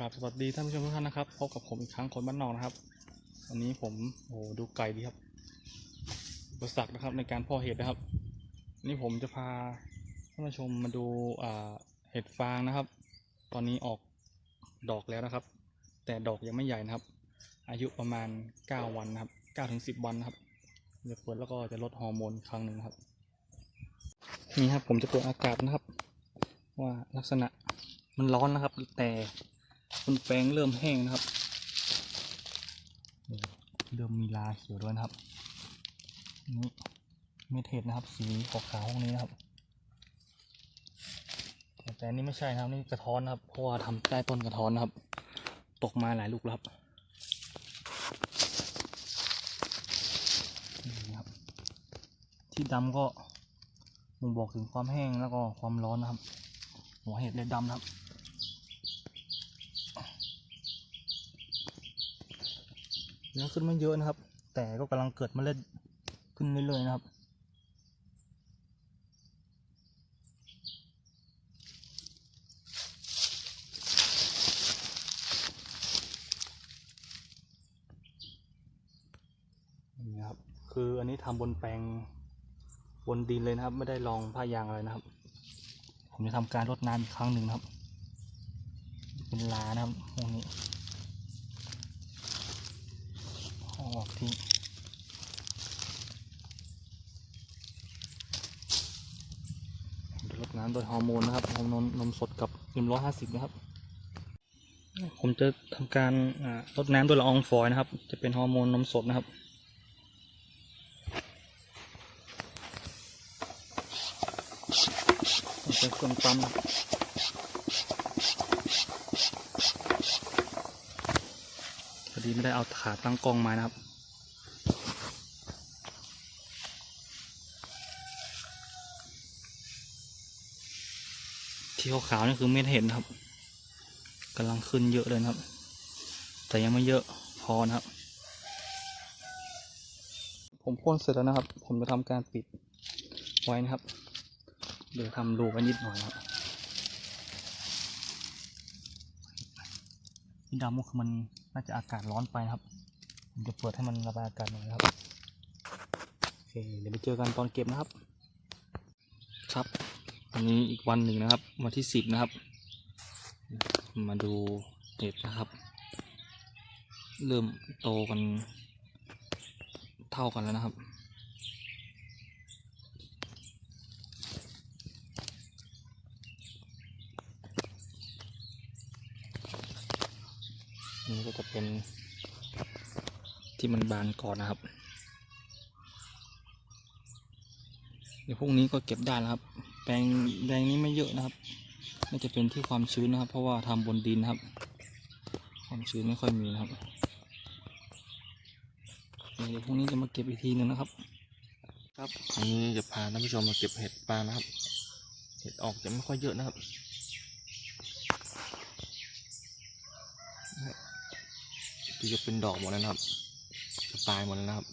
กราบสวัสดีท่านผู้ชมทุกท่านนะครับพบกับผมอีกครั้งคนบ้านนอกนะครับวันนี้ผมโอ้โหดูไก่ดีครับอุปสรรคนะครับในการพาะเห็ดนะครับ นี่ผมจะพาท่านผู้ชมมาดูเห็ดฟางนะครับ ตอนนี้ออกดอกแล้วนะครับ แต่ดอกยังไม่ใหญ่นะครับ อายุประมาณ 9 วันนะครับ9ถึง10 วันนะครับจะเปิดแล้วก็จะลดฮอร์โมนครั้งหนึ่งครับ นี่ครับผมจะเปิดอากาศนะครับ ว่าลักษณะมันร้อนนะครับ แต่ นแป้งเริ่มแห้งนะครับ เริ่มมีลาเขียวด้วยนะครับนี่เม็ดเห็ดนะครับ สีขาวๆพวกนี้นะครับ แต่นนี้ไม่ใช่นะครับนี่กระท้อนนะครับ เพราะว่าทำใต้ต้นกระท้อนนะครับ ตกมาหลายลูกแล้วครับนี่ครับที่ดำก็บ่งบอกถึงความแห้งแล้วก็ความร้อนนะครับ หัวเห็ดเลยดำนะครับ ยังขึ้นไม่เยอะนะครับ แต่ก็กำลังเกิดเมล็ดขึ้นเรื่อยๆนะครับ นี่ครับ คืออันนี้ทำบนแปลงบนดินเลยนะครับ ไม่ได้ลองผ้ายางอะไรนะครับ ผมจะทำการรดน้ำอีกครั้งหนึ่งนะครับ เป็นลานะครับพวกนี้เอาออก ทิ้งรดน้ำโดยฮอร์โมนนะครับฮอร์โมนนมสดกับยิมร้อยห้าสิบนะครับ ผมจะทำการอ่ารดน้ำโดยละอองฝอยนะครับ จะเป็นฮอร์โมนนมสดนะครับเป็นเครื่องปั๊มนะครับพอดีไม่ได้เอาขาตั้งกล้องมานะครับ ที่ขาวๆนี่คือเม็ดเห็ดนะครับกำลังขึ้นเยอะเลยนะครับ แต่ยังไม่เยอะพอนะครับ ผมพ่นเสร็จแล้วนะครับ ผมจะทำการปิดไว้นะครับ เดี๋ยวทำรูไว้นิดหน่อยครับที่ดำก็คือมันน่าจะอากาศร้อนไปนะครับ ผมจะเปิดให้มันระบายอากาศหน่อยครับโอเคเดี๋ยวไปเจอกันตอนเก็บนะครับ ครับ อันนี้อีกวันหนึ่งนะครับ วันที่สิบนะครับ มาดูเห็ดนะครับ เริ่มโตกันเท่ากันแล้วนะครับนี่ก็จะเป็นที่มันบานก่อนนะครับ เดี๋ยวพรุ่งนี้ก็เก็บได้แล้วครับ แปลงแปลงนี้ไม่เยอะนะครับน่าจะเป็นที่ความชื้นนะครับ เพราะว่าทำบนดินนะครับ ความชื้นไม่ค่อยมีนะครับเดี๋ยวพรุ่งนี้จะมาเก็บอีกทีหนึงนะครับ ครับอันนี้จะพาท่านผู้ชมมาเก็บเห็ดปลานะครับ เห็ดออกจะไม่ค่อยเยอะนะครับที่จะเป็นดอกหมดแล้วนะครับจะตายหมดแล้วนะครับ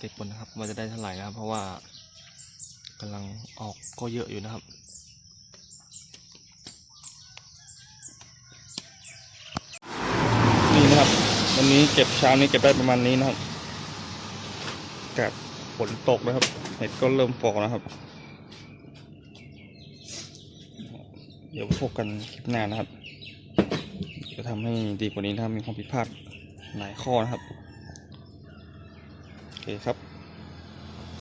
เก็บก่อนนะครับว่าจะได้เท่าไหร่นะครับ เพราะว่ากำลังออกก็เยอะอยู่นะครับนี่นะครับ วันนี้เก็บเช้านี้เก็บได้ประมาณนี้นะครับกาศฝนตกนะครับ เห็ดก็เริ่มฟอกนะครับ เดี๋ยวพบกันคลิปหน้านะครับ จะทำให้ดีกว่านี้ถ้ามีความผิดพลาดหลายข้อนะครับ โอเคครับ